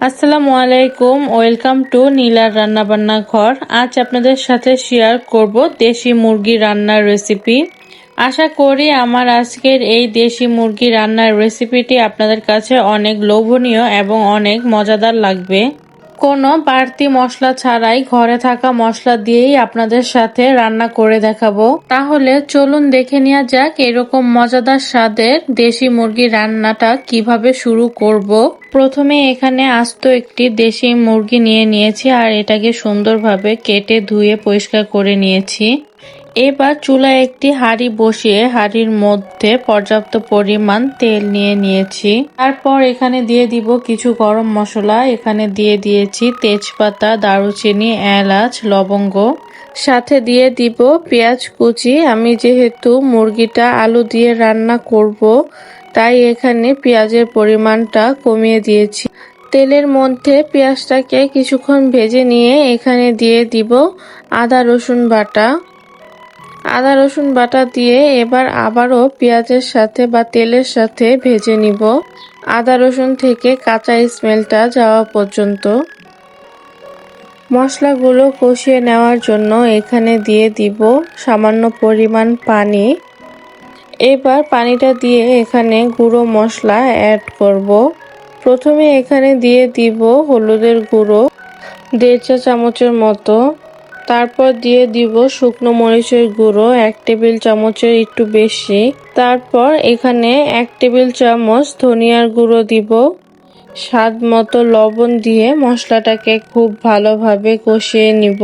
আসসালামু আলাইকুম, welcome to নীলার রান্নাবান্না ঘর। আজ আপনাদের সাথে শেয়ার করব দেশি মুরগি রান্নার রেসিপি আশা করি আমার আজকের এই দেশি মুরগি রান্নার রেসিপিটি আপনাদের কাছে অনেক লোভনীয় এবং অনেক মজাদার লাগবে। কোনো বাড়তি মশলা ছাড়াই ঘরে থাকা মশলা দিয়েই আপনাদের সাথে রান্না করে দেখাবো তাহলে চলুন দেখে নেওয়া যাক এরকম মজাদার স্বাদের দেশি মুরগির রান্নাটা কীভাবে শুরু করব। প্রথমে এখানে আস্ত একটি দেশি মুরগি নিয়ে নিয়েছি আর এটাকে সুন্দরভাবে কেটে ধুয়ে পরিষ্কার করে নিয়েছি এবার চুলায় একটি হাঁড়ি বসিয়ে হাঁড়ির মধ্যে পর্যাপ্ত পরিমাণ তেল নিয়ে নিয়েছি। তারপর এখানে দিয়ে দিব কিছু গরম মশলা। এখানে দিয়ে দিয়েছি তেজপাতা, দারুচিনি, এলাচ, লবঙ্গ। সাথে দিয়ে দিব পেঁয়াজ কুচি। আমি যেহেতু মুরগিটা আলু দিয়ে রান্না করব, তাই এখানে পেঁয়াজের পরিমাণটা কমিয়ে দিয়েছি। তেলের মধ্যে পেঁয়াজটাকে কিছুক্ষণ ভেজে নিয়ে এখানে দিয়ে দিব আদা রসুন বাটা। আদা, রসুন বাটা দিয়ে এবার আবারও পেঁয়াজের সাথে বা তেলের সাথে ভেজে নিব। আদা, রসুন থেকে কাঁচা স্মেলটা যাওয়া পর্যন্ত। মশলাগুলো কষিয়ে নেওয়ার জন্য এখানে দিয়ে দিব সামান্য পরিমাণ পানি। এবার পানিটা দিয়ে এখানে গুঁড়ো মশলা অ্যাড করব। প্রথমে এখানে দিয়ে দিব হলুদের গুঁড়ো, দেড় চা চামচের মতো। তারপর দিয়ে দিব শুকনো মরিচের গুঁড়ো, এক টেবিল চামচের একটু বেশি। তারপর এখানে এক টেবিল চামচ ধনিয়ার গুঁড়ো দিব। স্বাদ মতো লবণ দিয়ে মশলাটাকে খুব ভালোভাবে কষিয়ে নিব।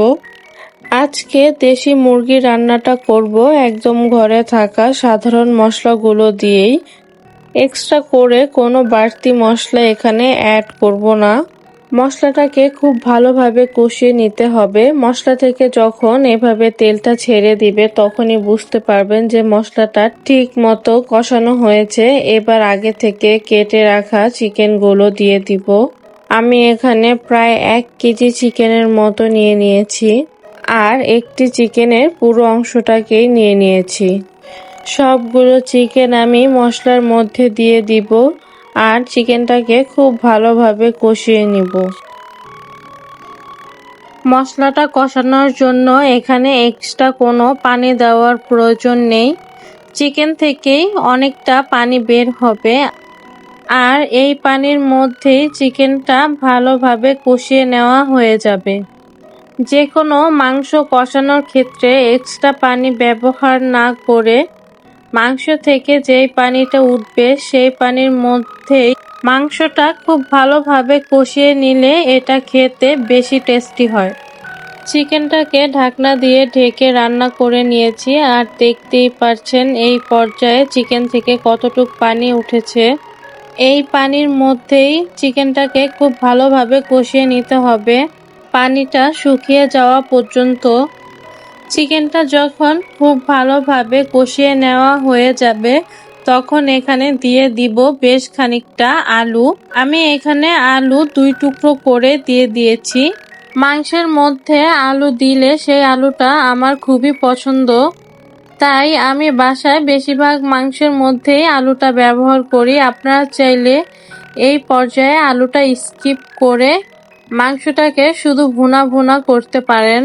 আজকে দেশি মুরগি রান্নাটা করব একদম ঘরে থাকা সাধারণ মশলাগুলো দিয়েই। এক্সট্রা করে কোনো বাড়তি মশলা এখানে অ্যাড করব না। মশলাটাকে খুব ভালোভাবে কষিয়ে নিতে হবে। মশলা থেকে যখন এভাবে তেলটা ছেড়ে দিবে, তখনই বুঝতে পারবেন যে মশলাটা ঠিক মতো কষানো হয়েছে। এবার আগে থেকে কেটে রাখা চিকেনগুলো দিয়ে দিব। আমি এখানে প্রায় এক কেজি চিকেনের মতো নিয়ে নিয়েছি আর একটি চিকেনের পুরো অংশটাকেই নিয়ে নিয়েছি। সবগুলো চিকেন আমি মশলার মধ্যে দিয়ে দিব। আর চিকেনটাকে খুব ভালোভাবে কষিয়ে নিব। মশলাটা কষানোর জন্য এখানে এক্সট্রা কোনো পানি দেওয়ার প্রয়োজন নেই। চিকেন থেকেই অনেকটা পানি বের হবে। আর এই পানির মধ্যেই চিকেনটা ভালোভাবে কষিয়ে নেওয়া হয়ে যাবে। যে কোনো মাংস কষানোর ক্ষেত্রে এক্সট্রা পানি ব্যবহার না করে মাংস থেকে যেই পানিটা উঠবে, সেই পানির মধ্যেই মাংসটা খুব ভালোভাবে কষিয়ে নিলে এটা খেতে বেশি টেস্টি হয়। চিকেনটাকে ঢাকনা দিয়ে ঢেকে রান্না করে নিয়েছি আর দেখতেই পারছেন এই পর্যায়ে চিকেন থেকে কতটুক পানি উঠেছে। এই পানির মধ্যেই চিকেনটাকে খুব ভালোভাবে কষিয়ে নিতে হবে। পানিটা শুকিয়ে যাওয়া পর্যন্ত চিকেনটা যখন খুব ভালোভাবে কষিয়ে নেওয়া হয়ে যাবে, তখন এখানে দিয়ে দিব বেশ খানিকটা আলু। আমি এখানে আলু দুই টুকরো করে দিয়ে দিয়েছি। মাংসের মধ্যে আলু দিলে সেই আলুটা আমার খুবই পছন্দ। তাই আমি বাসায় বেশিরভাগ মাংসের মধ্যেই আলুটা ব্যবহার করি। আপনারা চাইলে এই পর্যায়ে আলুটা স্কিপ করে মাংসটাকে শুধু ভুনা ভুনা করতে পারেন।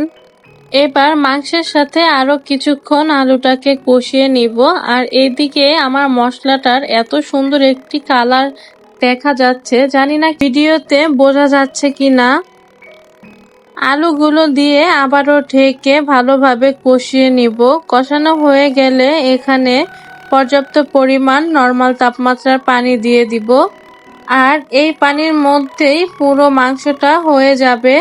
এবার মাংসের সাথে আরও কিছুক্ষণ আলুটাকে কষিয়ে নিব। আর এইদিকে আমার মশলাটার এত সুন্দর একটি কালার দেখা যাচ্ছে, জানি না ভিডিওতে বোঝা যাচ্ছে কি না আলুগুলো দিয়ে আবারও ঢেকে ভালোভাবে কষিয়ে নিব। কষানো হয়ে গেলে এখানে পর্যাপ্ত পরিমাণ নর্মাল তাপমাত্রার পানি দিয়ে দিব। আর এই পানির মধ্যেই পুরো মাংসটা হয়ে যাবে।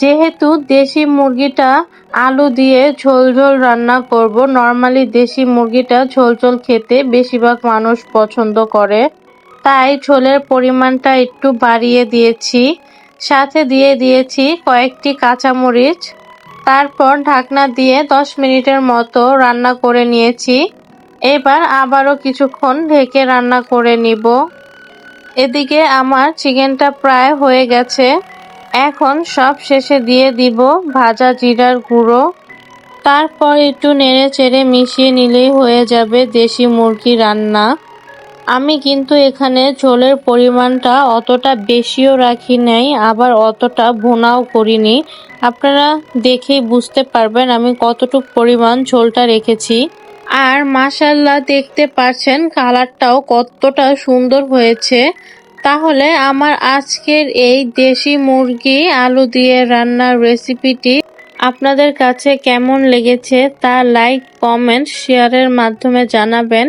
যেহেতু দেশি মুরগিটা আলু দিয়ে ঝোল ঝোল রান্না করব, নর্মালি দেশি মুরগিটা ঝোল ঝোল খেতে বেশিরভাগ মানুষ পছন্দ করে। তাই ঝোলের পরিমাণটা একটু বাড়িয়ে দিয়েছি। সাথে দিয়ে দিয়েছি কয়েকটি কাঁচামরিচ। তারপর ঢাকনা দিয়ে দশ মিনিটের মতো রান্না করে নিয়েছি। এবার আবারও কিছুক্ষণ ঢেকে রান্না করে নিব। এদিকে আমার চিকেনটা প্রায় হয়ে গেছে। এখন সব শেষে দিয়ে দিব ভাজা জিরার গুঁড়ো। তারপর একটু নেড়ে চেড়ে মিশিয়ে নিলেই হয়ে যাবে দেশি মুরগি রান্না। আমি কিন্তু এখানে ঝোলের পরিমাণটা অতটা বেশিও রাখি নাই, আবার অতটা ভুনাও করিনি। আপনারা দেখেই বুঝতে পারবেন আমি কতটুক পরিমাণ ঝোলটা রেখেছি। আর মাসাল্লাহ দেখতে পাচ্ছেন কালারটাও কতটা সুন্দর হয়েছে। তাহলে আমার আজকের এই দেশি মুরগি আলু দিয়ে রান্নার রেসিপিটি আপনাদের কাছে কেমন লেগেছে তা লাইক, কমেন্ট, শেয়ারের মাধ্যমে জানাবেন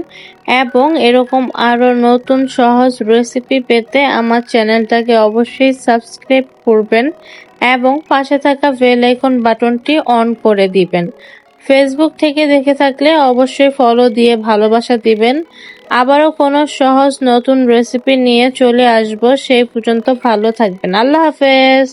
এবং এরকম আরও নতুন সহজ রেসিপি পেতে আমার চ্যানেলটাকে অবশ্যই সাবস্ক্রাইব করবেন এবং পাশে থাকা বেল আইকন বাটনটি অন করে দিবেন। ফেসবুক থেকে দেখে থাকলে অবশ্যই ফলো দিয়ে ভালোবাসা দিবেন। আবারও কোনো সহজ নতুন রেসিপি নিয়ে চলে আসব, সেই পর্যন্ত ভালো থাকবেন। আল্লাহ হাফেজ।